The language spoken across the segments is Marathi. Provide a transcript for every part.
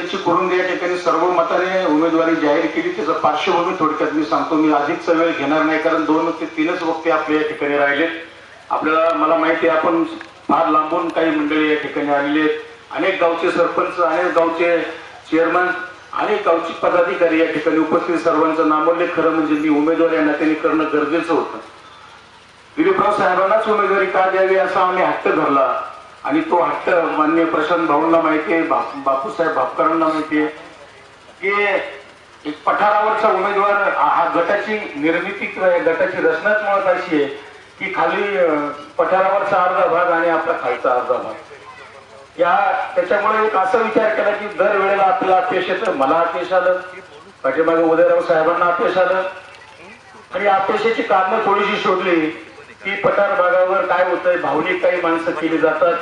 यांची करून या ठिकाणी सर्व मताने उमेदवारी जाहीर केली. त्याचा पार्श्वभूमी थोडक्यात मी सांगतो. मी अधिकचा वेळ घेणार नाही कारण दोन ते तीनच वक्ते आपले या ठिकाणी राहिलेत आपल्याला मला माहिती आहे आपण फार लांबून काही मंडळी या ठिकाणी आलेली आहेत. अनेक गावचे सरपंच अनेक गावचे चेअरमन अनेक गावचे पदाधिकारी या ठिकाणी उपस्थित सर्वांचं नामोल्लेख खरं म्हणजे मी उमेदवार या नात्याने करणं गरजेचं होतं. दिलीपराव साहेबांनाच उमेदवारी का द्यावी असा आम्ही हट्ट धरला? आणि तो हट्ट मान्य प्रशांत भाऊंना माहिती आहे बाप- बापूसाहेब भापकरांना माहिती आहे की एक पठारावरचा उमेदवार हा गटाची निर्मिती किंवा गटाची रचनाच मुळात अशी आहे की खाली पठारावरचा अर्धा भाग आणि आपला खालचा अर्धा भाग. या त्याच्यामुळे एक असा विचार केला की दर वेळेला आपल्याला अपयश येतं मला अपयश आलं पाठीमागे उदयराव साहेबांना अपयश आलं आणि अपयशाची कारणं थोडीशी शोधली की पठार भागावर काय होतंय भावनिक काही माणसं केली जातात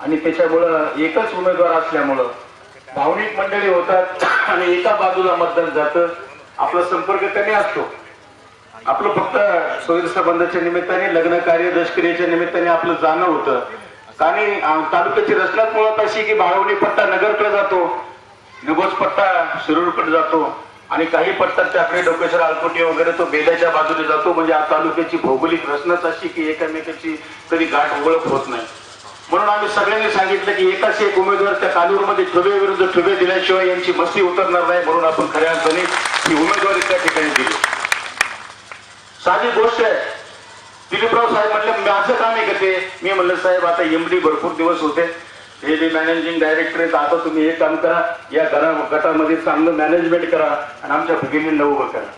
आणि त्याच्यामुळं एकच उमेदवार असल्यामुळं भावनिक मंडळी होतात आणि एका बाजूला मतदान जातं. आपला संपर्क कमी असतो. आपलं फक्त सोयीर संबंधाच्या निमित्ताने लग्न कार्य दशक्रियेच्या निमित्ताने आपलं जाणं होतं. आणि तालुक्याची रचनाच मुळात अशी की भावनी पट्टा नगरकडे जातो निगोज पट्टा शिरूरकडे जातो. आणि काही पट्टा त्याकडे डोकेश्वर आलकोटी वगैरे तो बेल्याच्या बाजूने जातो. म्हणजे या तालुक्याची भौगोलिक रचनाच अशी की एकमेकाची कधी गाठ ओळख होत नाही. म्हणून आम्ही सगळ्यांनी सांगितलं की एकाच एक उमेदवार त्या कालूरमध्ये ठुबे विरुद्ध ठुबे दिल्याशिवाय यांची मस्ती उतरणार नाही म्हणून आपण खऱ्या अर्थाने ही उमेदवारी त्या ठिकाणी दिली. साधी गोष्ट आहे. दिलीपराव साहेब म्हणले माझं काम आहे का ते? मी म्हणलं साहेब आता एमडी भरपूर दिवस होते. हे बी मॅनेजिंग डायरेक्टर आहेत आता तुम्ही हे काम करा. या घरा गटामध्ये चांगलं मॅनेजमेंट करा आणि आमच्या भगिनींना उभं करा.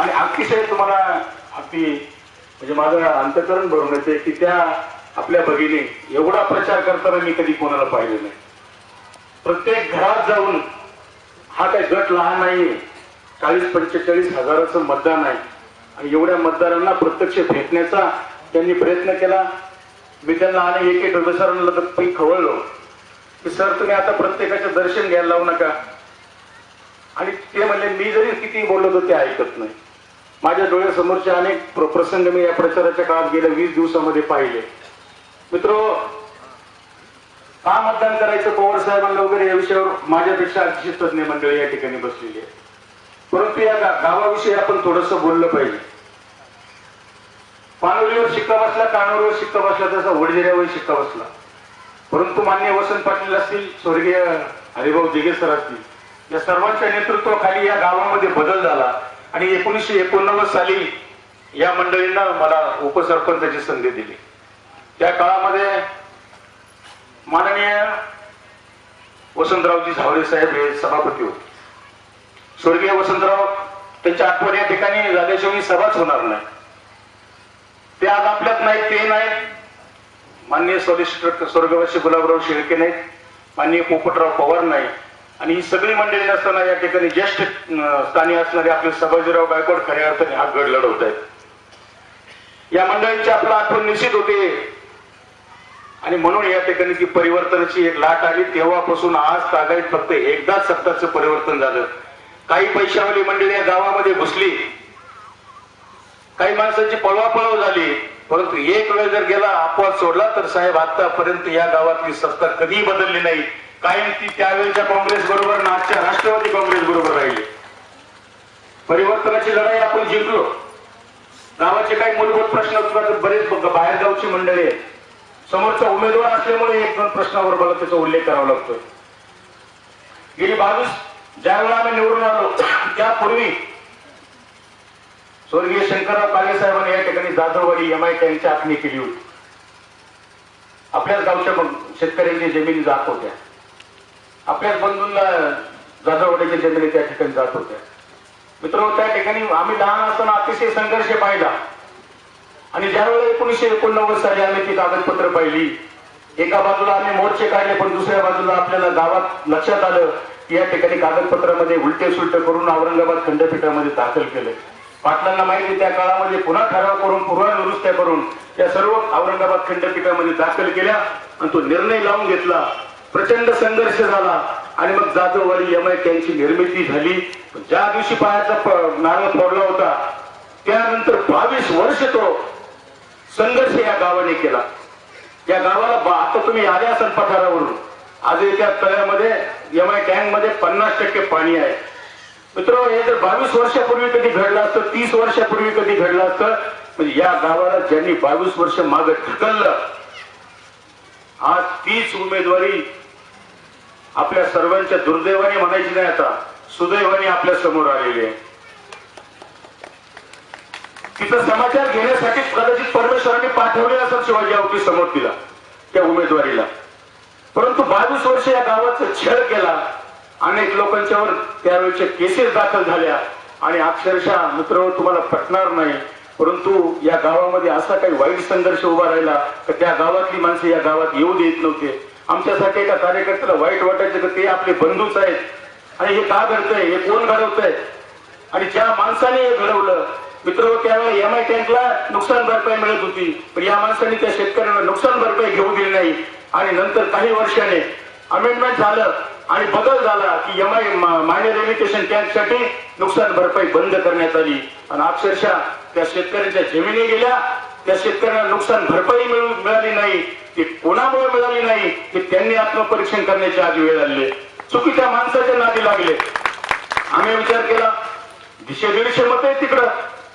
आणि अतिशय तुम्हाला अगदी म्हणजे माझं अंतकरण भरून येते की त्या आपल्या भगिनी एवढा प्रचार करताना मी कधी कोणाला पाहिले नाही. प्रत्येक घरात जाऊन हा काही गट लहान नाहीये. चाळीस पंचेचाळीस हजाराचं मतदान आहे. आणि एवढ्या मतदारांना प्रत्यक्ष भेटण्याचा त्यांनी प्रयत्न केला. मी त्यांना आणि एक एक सरांना तर खवळलो. की सर तुम्ही आता प्रत्येकाचं दर्शन घ्यायला लावू नका. आणि ते म्हणले मी जरी किती बोललो तर ते ऐकत नाही. माझ्या डोळ्यासमोरचे अनेक प्रसंग मी या प्रचाराच्या काळात गेल्या वीस दिवसामध्ये पाहिले. मित्र का मतदान करायचं पवार साहेबांना वगैरे या विषयावर माझ्यापेक्षा अतिशय तज्ञ मंडळी या ठिकाणी बसलेली आहे परंतु या गावाविषयी आपण थोडस बोललं पाहिजे. डोक्यावर शिक्का बसला कानावर शिक्का बसला तसा वडजिऱ्यावर शिक्का बसला. परंतु मान्य वसंत पाटील असतील स्वर्गीय हरिभाऊ दिगे सर असतील या सर्वांच्या नेतृत्वाखाली या गावामध्ये बदल झाला. आणि एकोणीसशे एकोणनव्वद साली या मंडळींना मला उपसरपंचाची संधी दिली. त्या काळामध्ये माननीय वसंतरावजी झावरे साहेब हे सभापती होते. स्वर्गीय वसंतराव त्यांच्या आठवण या ठिकाणी झाल्याशिवाय सभाच होणार नाही. ते आज आपल्यात नाही ते नाही माननीय सॉलिसिटर स्वर्गवासी गुलाबराव शेळके नाहीत. माननीय पोपटराव पवार नाही आणि ही सगळी मंडळी नसताना या ठिकाणी ज्येष्ठ स्थानी असणारे आपले सभाजीराव गायकवाड खऱ्या अर्थाने हा गड लढवत आहेत. या मंडळींची आपला आठवण निश्चित होते. आणि म्हणून या ठिकाणी ती परिवर्तनाची एक लाट आली तेव्हापासून आज तागायत फक्त एकदाच सत्ताचं परिवर्तन झालं. काही पैशावाली मंडळी या गावामध्ये घुसली. काही माणसांची पळवापळव झाली. परंतु एक वेळ जर गेला अपवाद सोडला तर साहेब आतापर्यंत या गावातली सत्ता कधीही बदलली नाही. कायम ती त्यावेळेच्या काँग्रेस बरोबर ना आजच्या राष्ट्रवादी काँग्रेस बरोबर राहिली. परिवर्तनाची लढाई आपण जिंकलो. गावाचे काही मूलभूत प्रश्न असतात बरेच बाहेर गावची मंडळी आहेत. समोरचा उमेदवार असल्यामुळे एक दोन प्रश्नावर मला त्याचा उल्लेख करावा लागतो गेली बावीस ज्यावेळेला आम्ही निवडून आलो त्यापूर्वी स्वर्गीय शंकरराव काळे साहेबांनी या ठिकाणी जाधववाडी एम आय त्यांची आखणी केली होती. आपल्याच गावच्या शेतकऱ्यांची जमिनी जात होत्या. आपल्याच बंधूंना जाधववाडीच्या जमिनी त्या ठिकाणी जात होत्या. मित्र त्या ठिकाणी आम्ही लहान असताना अतिशय संघर्ष पाहिला. आणि ज्यावेळेला एकोणीसशे एकोणनव्वद साली आम्ही ती कागदपत्र पाहिली एका बाजूला आम्ही मोर्चे काढले पण दुसऱ्या बाजूला आपल्याला गावात लक्षात आलं की या ठिकाणी कागदपत्रामध्ये उलटे सुलटे करून औरंगाबाद खंडपीठामध्ये दाखल केले. पाटलांना माहिती त्या काळामध्ये पुन्हा ठराव करून पूर्वानुरुस्त्या करून त्या सर्व औरंगाबाद खंडपीठामध्ये दाखल केल्या आणि तो निर्णय लावून घेतला. प्रचंड संघर्ष झाला आणि मग जाधववाडी एम आय त्यांची निर्मिती झाली. ज्या दिवशी पायाचा नारळ फोडला होता त्यानंतर बावीस वर्ष तो संघर्ष या गावाने केला. या गावाला बा- आता तुम्ही आले असाल पठारावरून आज त्या तळ्यामध्ये एम आय टँकमध्ये पन्नास टक्के पाणी आहे. मित्र हे जर बावीस वर्षापूर्वी कधी घडलं असतं तीस वर्षापूर्वी कधी घडलं असतं म्हणजे या गावाला ज्यांनी बावीस वर्ष मागे ढकललं आज तीच उमेदवारी आपल्या सर्वांच्या दुर्दैवाने म्हणायची नाही आता सुदैवाने आपल्यासमोर आलेली आहे. तिचा समाचार घेण्यासाठी कदाचित परमेश्वरांनी पाठवले असेल शिवाजी अवती समोर तिला त्या उमेदवारीला. परंतु बावीस वर्ष या गावाचा छळ केला अनेक लोकांच्यावर त्यावेळेच्या केसेस दाखल झाल्या. आणि अक्षरशः मित्र तुम्हाला पटणार नाही. परंतु या गावामध्ये असा काही वाईट संघर्ष उभा राहिला तर त्या गावातली माणसं या गावात येऊ देत नव्हते. आमच्यासाठी एका कार्यकर्त्याला वाईट वाटायचं की ते आपले बंधूच आहेत. आणि हे का घडतंय? हे कोण घडवतंय? आणि ज्या माणसाने हे घडवलं मित्र त्यावेळेला एम आय टँकला नुकसान भरपाई मिळत होती. पण या माणसाने त्या शेतकऱ्यांना नुकसान भरपाई घेऊ दिली नाही. आणि नंतर काही वर्षाने अमेंडमेंट झालं. आणि बदल झाला की एम आय मायनर एज्युकेशन कॅम्पसाठी नुकसान भरपाई बंद करण्यात आली. आणि अक्षरशः त्या शेतकऱ्यांच्या जमिनी गेल्या. त्या शेतकऱ्यांना नुकसान भरपाई मिळू मिळाली नाही. ती कोणामुळे मिळाली नाही की त्यांनी आत्मपरीक्षण करण्याची आधी वेळ आली चुकीच्या माणसाच्या नादी लागले. आम्ही विचार केला दिशे दीडशे मत आहे तिकडं.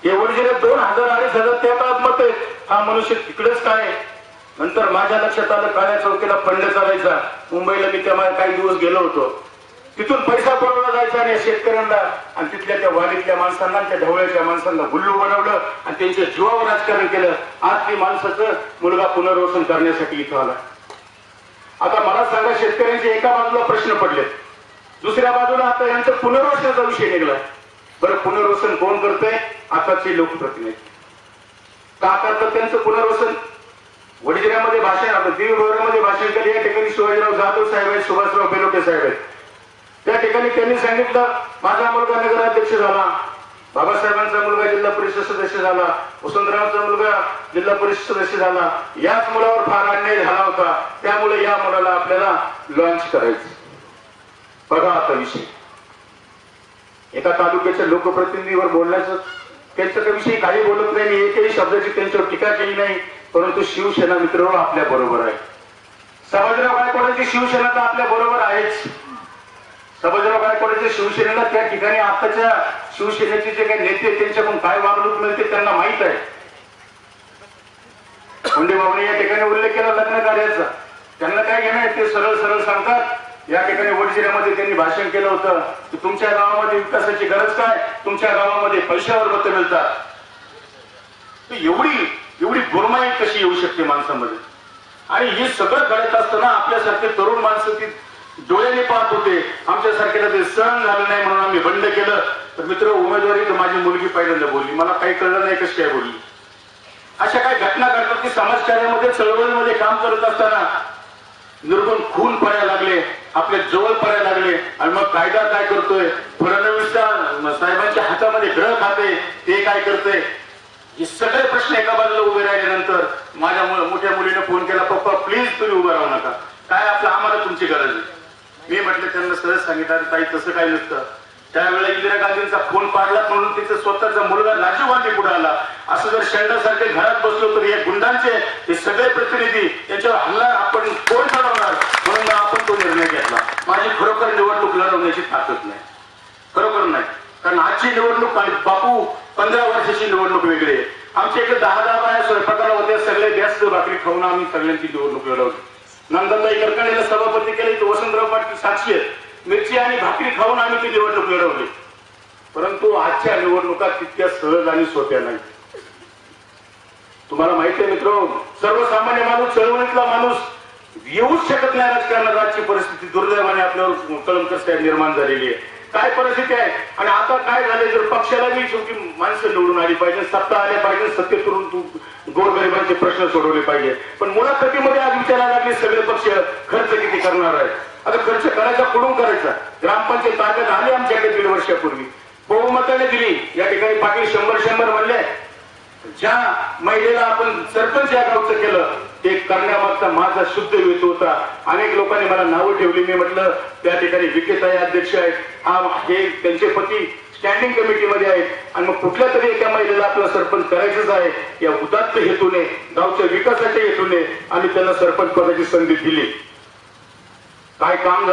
हे ओरिजिनल दोन हजार अडीच हजार त्या काळात मत आहे हा मनुष्य तिकडेच काय नंतर माझ्या लक्षात आलं काळ्या चौकीला फंड चालायचा. मुंबईला मी त्या काही दिवस गेलो होतो. तिथून पैसा पडवला जायचा आणि शेतकऱ्यांना आणि तिथल्या त्या वाडीतल्या माणसांना त्या ढवळ्याच्या माणसांना गुल्लू बनवलं आणि त्यांच्या जीवावर राजकारण केलं. आज ते माणसाचं मुलगा पुनर्वसन करण्यासाठी इथं आला. आता मला सांगा शेतकऱ्यांचे एका बाजूला प्रश्न पडले दुसऱ्या बाजूला आता यांचं पुनर्वसनाचा विषय निघला. बरं पुनर्वसन कोण करतंय? आताचे लोकप्रतिनिधी. का करतात त्यांचं पुनर्वसन? मध्ये भाषण आपण दिवगौऱ्यामध्ये भाषण केले. या ठिकाणी शिवाजीराव जाधव साहेब आहेत सुभाषराव बेलोटे साहेब आहेत. त्या ठिकाणी त्यांनी सांगितलं माझा मुलगा नगराध्यक्ष झाला. बाबासाहेबांचा मुलगा जिल्हा परिषद सदस्य झाला. वसंतरावचा मुलगा जिल्हा परिषद सदस्य झाला. याच मुलावर फार अन्याय झाला होता. त्यामुळे या मुलाला आपल्याला लॉन्च करायचं. बघा आता विषय. एका तालुक्याच्या लोकप्रतिनिधीवर बोलण्याचं त्यांच्या विषयी काही बोलत नाही. मी एकही शब्दाची त्यांच्यावर टीका केली नाही. परंतु शिवसेना मित्र आपल्या बरोबर आहे. समाजराव गायकवाडांची शिवसेना तर आपल्या बरोबर आहेच. समाजराव गायकवाडांच्या शिवसेनेला त्या ठिकाणी आताच्या शिवसेनेचे जे काही नेते त्यांच्याकडून काय वागणूक मिळते त्यांना माहीत आहे. मुंडे बाबूने या ठिकाणी उल्लेख केला लग्न कार्याचा. त्यांना काय घेणं ते सरळ सरळ सांगतात. या ठिकाणी वडजिऱ्यामध्ये त्यांनी भाषण केलं होतं. की तुमच्या गावामध्ये विकासाची गरज काय? तुमच्या गावामध्ये पैशावर मत मिळतात. एवढी एवढी गुरमाई कशी येऊ शकते माणसामध्ये? आणि हे सगळं घडत असताना आपल्यासारखे तरुण माणसं ती डोळ्याने पाहत होते. आमच्यासारख्याला ते सहन झालं नाही म्हणून आम्ही बंड केलं. तर मित्र उमेदवारी तर माझी मुलगी पहिल्यांदा बोलली. मला काही कळलं नाही कशी काय बोलली. अशा काही घटना घडतात की समाजकार्यामध्ये चळवळीमध्ये काम करत असताना निर्गुण खून पडायला लागले आपले जवळ पडायला लागले. आणि मग कायदा काय करतोय? फडणवीसच्या साहेबांच्या हातामध्ये ग्रह खाते. ते काय करतोय? हे सगळे प्रश्न एका बाजूला उभे राहिल्यानंतर माझ्या मोठ्या मुलीने फोन केला पप्पा प्लीज तुम्ही उभं राहू नका. काय आपलं आम्हाला तुमची गरज आहे. मी म्हटलं त्यांना सहज सांगितलं ताई तसं काय नसतं. त्यावेळेला इंदिरा गांधींचा फोन पाडला म्हणून तिचा स्वतःचा मुलगा राजीव गांधी पुढे आला. असं जर शेंडासारखे घरात बसलो तर या गुंडांचे हे सगळे प्रतिनिधी यांच्यावर हल्ला आपण कोण ठरवणार म्हणून आपण तो निर्णय घेतला. माझी खरोखर निवडणूक लढवण्याची ताकद नाही. कारण आजची निवडणूक आणि बापू पंधरा वर्षाची निवडणूक वेगळी आहे. आमच्या इकडे दहा दहा बाया स्वयंपाकाला होत्या सगळे गॅस भाकरी खाऊन आम्ही सगळ्यांची निवडणूक लढवली. नंदनबाई कडकडीला सभापती केले तर वसंतराव पाटील साक्षी आहेत. मिरची आणि भाकरी खाऊन आम्ही ती निवडणूक लढवली. परंतु आजच्या निवडणुका तितक्या सहज आणि सोप्या नाही तुम्हाला माहिती आहे मित्र सर्वसामान्य माणूस चळवळीतला माणूस येऊच शकत नाही राजकारणात. आजची परिस्थिती दुर्दैवाने आपल्यावर कळंकर निर्माण झालेली आहे. काय परिस्थिती आहे? आणि आता काय झाले जर पक्षाला बी शेवटी माणसं निवडून आली पाहिजे सत्ता आल्या पाहिजे सत्य करून तू गोरगरिबांचे प्रश्न सोडवले पाहिजे. पण मुलाखतीमध्ये आज विचारायला लागले सगळे पक्ष खर्च किती करणार आहे आता खर्च करायचा कुठून करायचा? ग्रामपंचायत ताकद आली आमच्याकडे दीड वर्षापूर्वी. बहुमताने दिली. या ठिकाणी पाटील शंभर शंभर म्हणले. ज्या महिलेला आपण सरपंच या गावचं केलं ते करण्यामागचा माझा शुद्ध हेतू होता. अनेक लोकांनी मला नावं ठेवली. मी म्हटलं त्या ठिकाणी विकेताई अध्यक्ष आहेत. हा हे त्यांचे पती स्टँडिंग कमिटीमध्ये आहेत. आणि मग कुठल्या तरी एका महिलेला आपला सरपंच करायचंच आहे या उदात्त हेतूने गावच्या विकासाच्या हेतूने आम्ही त्यांना सरपंच पदाची संधी दिली. काय काम